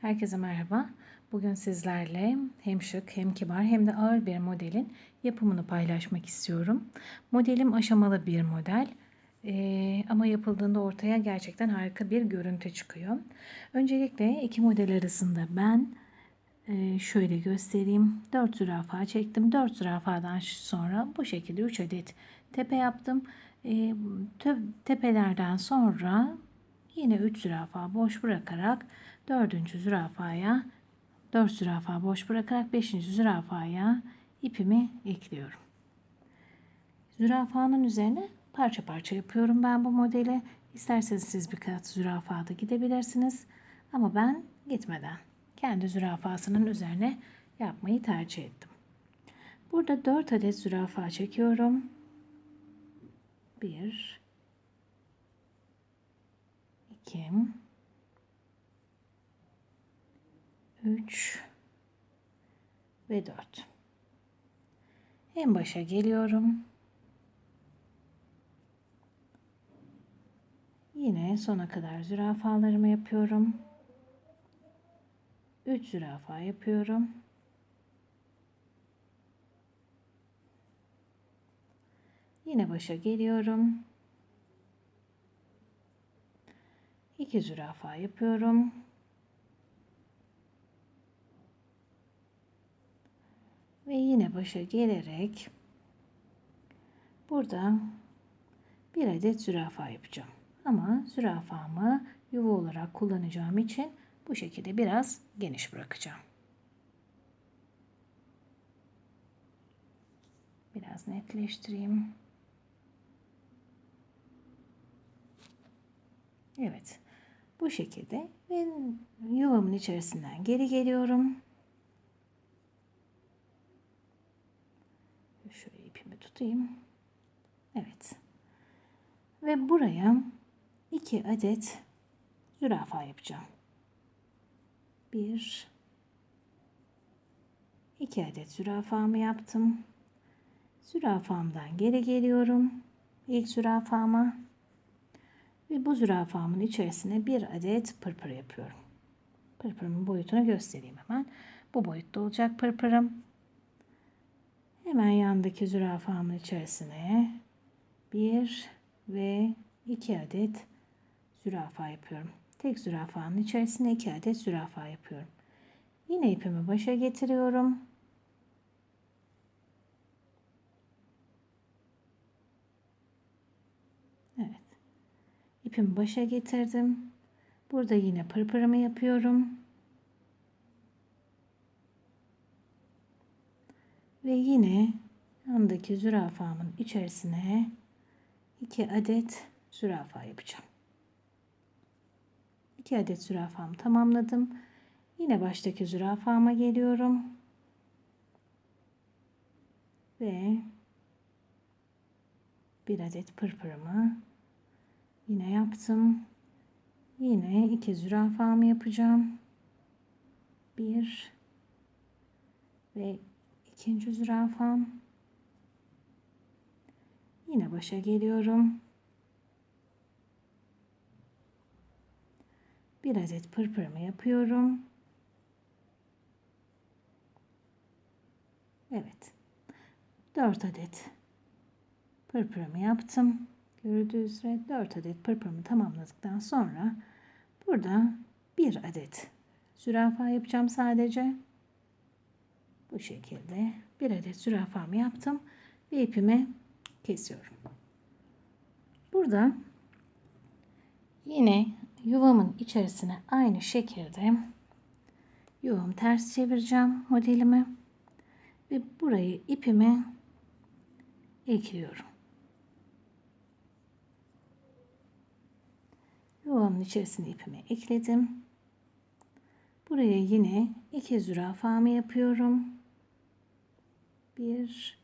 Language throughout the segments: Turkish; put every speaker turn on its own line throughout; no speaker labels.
Herkese merhaba. Bugün sizlerle hem şık hem kibar hem de ağır bir modelin yapımını paylaşmak istiyorum. Modelim aşamalı bir model Ee, ama yapıldığında ortaya gerçekten harika bir görüntü çıkıyor. Öncelikle iki model arasında ben e, şöyle göstereyim. 4 zürafa çektim. 4 zürafadan sonra bu şekilde 3 adet tepe yaptım. E, tepelerden sonra yine 3 zürafa boş bırakarak dördüncü zürafaya 4 zürafa boş bırakarak 5. zürafaya ipimi ekliyorum. Zürafanın üzerine parça parça yapıyorum ben bu modeli. İsterseniz siz bir kat zürafada gidebilirsiniz. Ama ben gitmeden kendi zürafasının üzerine yapmayı tercih ettim. Burada 4 adet zürafa çekiyorum. 1 2 3 ve 4. En başa geliyorum. Yine sona kadar zürafalarımı yapıyorum. 3 zürafa yapıyorum. Yine başa geliyorum. 2 zürafa yapıyorum. ve yine başa gelerek burada bir adet zürafa yapacağım. Ama zürafamı yuva olarak kullanacağım için bu şekilde biraz geniş bırakacağım. Biraz netleştireyim. Evet. Bu şekilde ben yuvamın içerisinden geri geliyorum. Şöyle ipimi tutayım. Evet. Ve buraya iki adet zürafa yapacağım. Bir, iki adet zürafamı yaptım. Zürafamdan geri geliyorum. İlk zürafama ve bu zürafamın içerisine bir adet pırpır yapıyorum. Pırpırımın boyutunu göstereyim hemen. Bu boyutta olacak pırpırım. Hemen yandaki zürafamın içerisine bir ve iki adet zürafa yapıyorum. Tek zürafanın içerisine iki adet zürafa yapıyorum. Yine ipimi başa getiriyorum. Evet. İpimi başa getirdim. Burada yine pırpırımı yapıyorum. Ve yine yandaki zürafamın içerisine iki adet zürafa yapacağım. İki adet zürafamı tamamladım. Yine baştaki zürafama geliyorum. Ve bir adet pırpırımı yine yaptım. Yine iki zürafamı yapacağım. Bir ve ikinci zürafam. Yine başa geliyorum. Bir adet pırpırımı yapıyorum. Evet. 4 adet pırpırımı yaptım. Gördüğünüz üzere 4 adet pırpırımı tamamladıktan sonra burada bir adet zürafa yapacağım sadece. Bu şekilde bir adet zürafamı yaptım ve ipimi kesiyorum. Burada yine yuvamın içerisine aynı şekilde yuvamı ters çevireceğim modelimi ve burayı ipimi ekliyorum. Yuvamın içerisine ipimi ekledim. Buraya yine iki zürafamı yapıyorum bir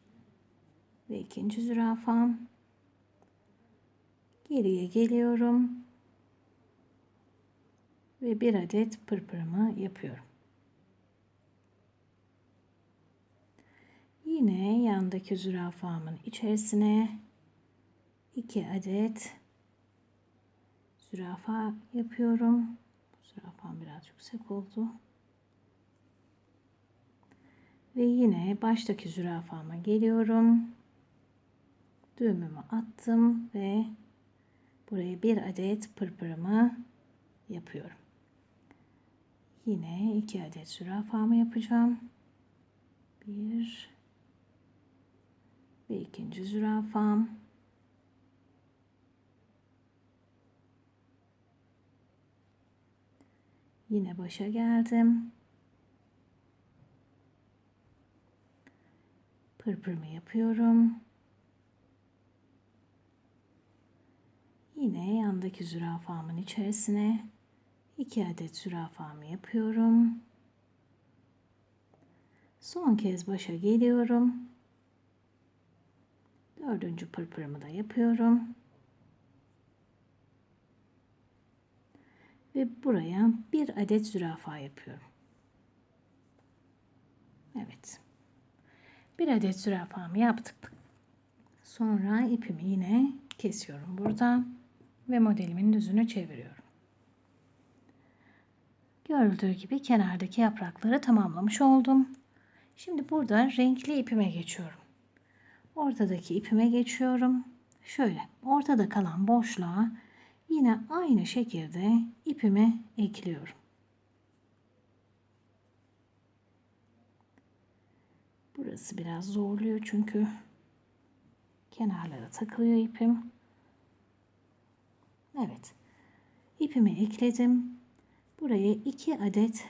ve ikinci zürafam geriye geliyorum ve bir adet pırpırımı yapıyorum. Yine yandaki zürafamın içerisine iki adet zürafa yapıyorum. Zürafa zürafam biraz yüksek oldu. Ve yine baştaki zürafama geliyorum. Düğümümü attım ve buraya bir adet pırpırımı yapıyorum. Yine iki adet zürafamı yapacağım. Bir ve ikinci zürafam. Yine başa geldim. Pırpırımı yapıyorum. Yine yandaki zürafamın içerisine iki adet zürafamı yapıyorum. Son kez başa geliyorum. Dördüncü pırpırımı da yapıyorum. Ve buraya bir adet zürafa yapıyorum. Evet. Bir adet zürafamı yaptık. Sonra ipimi yine kesiyorum burada ve modelimin düzünü çeviriyorum. Görüldüğü gibi kenardaki yaprakları tamamlamış oldum. Şimdi burada renkli ipime geçiyorum. Ortadaki ipime geçiyorum. Şöyle ortada kalan boşluğa yine aynı şekilde ipimi ekliyorum. Burası biraz zorluyor çünkü kenarlara takılıyor ipim. Evet. İpimi ekledim. Buraya iki adet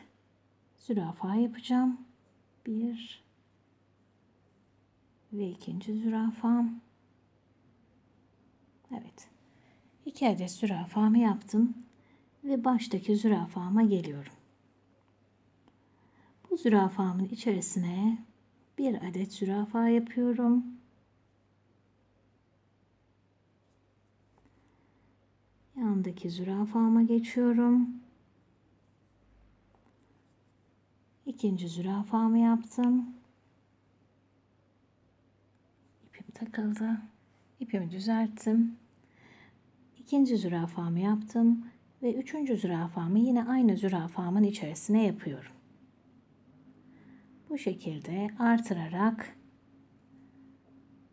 zürafa yapacağım. Bir ve ikinci zürafam. Evet. İki adet zürafamı yaptım ve baştaki zürafama geliyorum. Bu zürafamın içerisine bir adet zürafa yapıyorum. Yandaki zürafama geçiyorum. İkinci zürafamı yaptım. İpim takıldı. İpimi düzelttim. İkinci zürafamı yaptım ve üçüncü zürafamı yine aynı zürafamın içerisine yapıyorum. Bu şekilde artırarak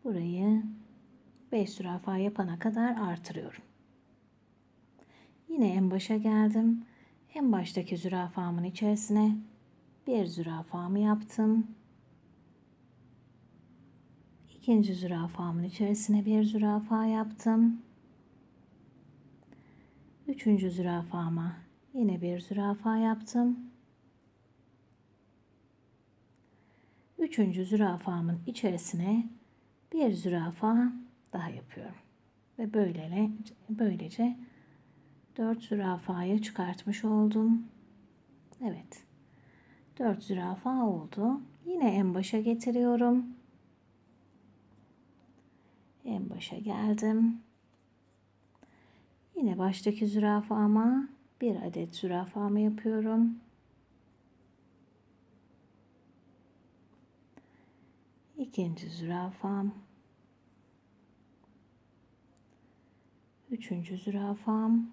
burayı 5 zürafa yapana kadar artırıyorum. Yine en başa geldim. En baştaki zürafamın içerisine bir zürafamı yaptım. İkinci zürafamın içerisine bir zürafa yaptım. Üçüncü zürafama yine bir zürafa yaptım. Üçüncü zürafamın içerisine bir zürafa daha yapıyorum. Ve böylece, böylece dört zürafayı çıkartmış oldum. Evet. Dört zürafa oldu. Yine en başa getiriyorum. En başa geldim. Yine baştaki zürafama bir adet zürafamı yapıyorum. İkinci zürafam. Üçüncü zürafam.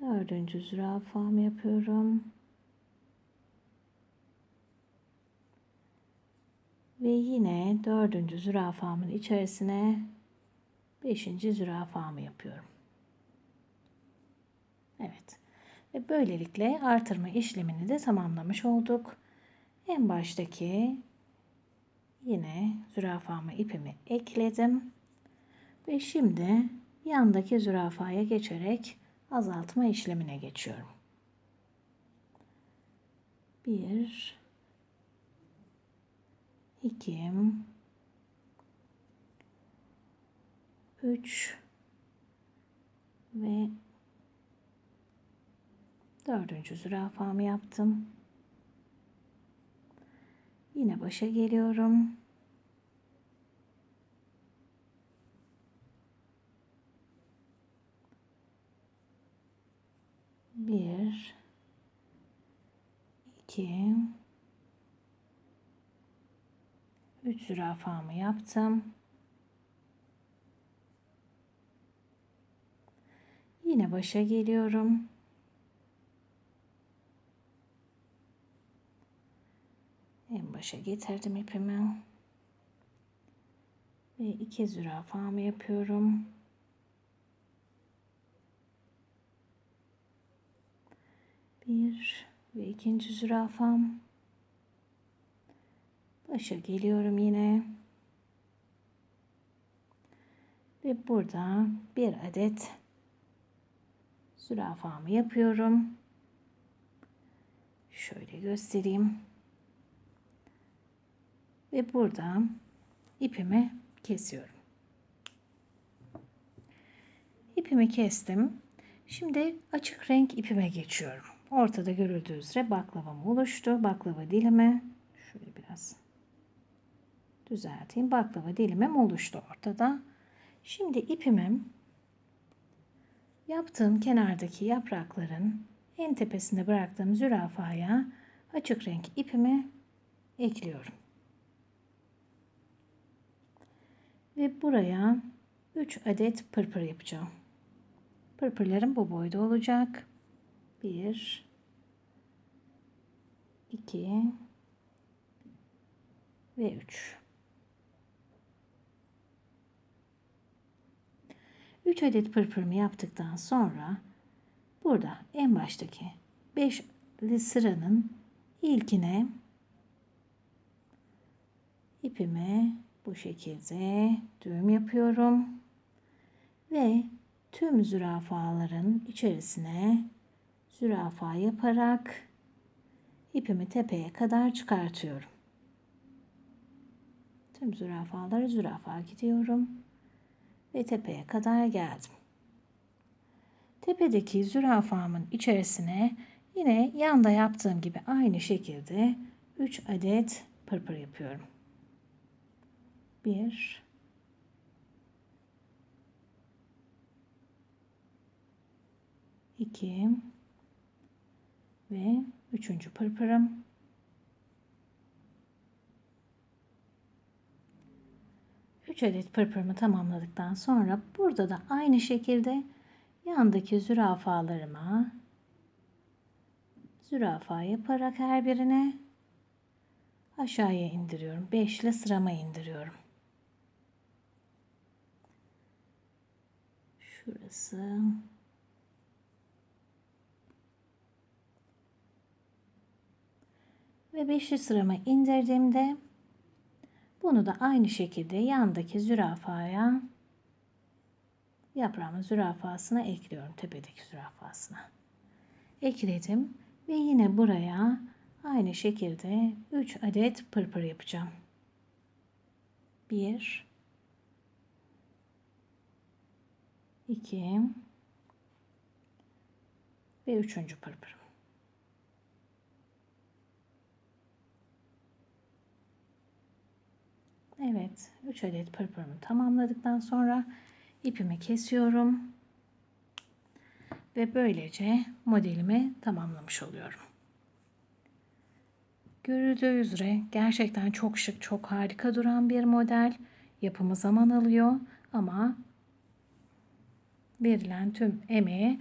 Dördüncü zürafam yapıyorum. Ve yine dördüncü zürafamın içerisine beşinci zürafamı yapıyorum. Evet. Ve böylelikle artırma işlemini de tamamlamış olduk. En baştaki yine zürafamı ipimi ekledim. Ve şimdi yandaki zürafaya geçerek azaltma işlemine geçiyorum. Bir, iki, üç ve dördüncü zürafamı yaptım. Yine başa geliyorum. Bir, iki, üç zürafamı yaptım. Yine başa geliyorum. En başa getirdim ipimi. Ve iki zürafamı yapıyorum. Bir ve ikinci zürafam. Başa geliyorum yine. Ve burada bir adet zürafamı yapıyorum. Şöyle göstereyim. Ve burada ipimi kesiyorum. İpimi kestim. Şimdi açık renk ipime geçiyorum. Ortada görüldüğü üzere baklavam oluştu. Baklava dilimi şöyle biraz düzelteyim. Baklava dilimim oluştu ortada. Şimdi ipimim yaptığım kenardaki yaprakların en tepesinde bıraktığım zürafaya açık renk ipimi ekliyorum. Ve buraya 3 adet pırpır yapacağım. Pırpırlarım bu boyda olacak. 1 2 ve 3. 3 adet pırpırımı yaptıktan sonra burada en baştaki 5'li sıranın ilkine ipimi bu şekilde düğüm yapıyorum ve tüm zürafaların içerisine zürafa yaparak ipimi tepeye kadar çıkartıyorum. Tüm zürafaları zürafa gidiyorum ve tepeye kadar geldim. Tepedeki zürafamın içerisine yine yanda yaptığım gibi aynı şekilde 3 adet pırpır yapıyorum. 1 2 ve üçüncü pırpırım. Üç adet pırpırımı tamamladıktan sonra burada da aynı şekilde yandaki zürafalarıma zürafa yaparak her birine aşağıya indiriyorum. Beşli sırama indiriyorum. Şurası ve beşli sırama indirdiğimde bunu da aynı şekilde yandaki zürafaya yaprağımın zürafasına ekliyorum. Tepedeki zürafasına. Ekledim ve yine buraya aynı şekilde 3 adet pırpır yapacağım. 1 2 ve üçüncü pırpırım. Evet, 3 adet pırpırımı tamamladıktan sonra ipimi kesiyorum. Ve böylece modelimi tamamlamış oluyorum. Görüldüğü üzere gerçekten çok şık, çok harika duran bir model. Yapımı zaman alıyor ama verilen tüm emeğe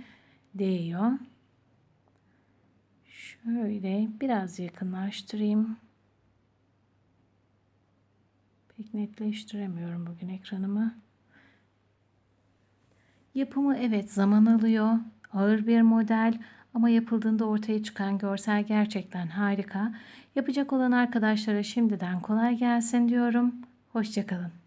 değiyor. Şöyle biraz yakınlaştırayım. Netleştiremiyorum bugün ekranımı. Yapımı evet zaman alıyor. Ağır bir model ama yapıldığında ortaya çıkan görsel gerçekten harika. Yapacak olan arkadaşlara şimdiden kolay gelsin diyorum. Hoşçakalın.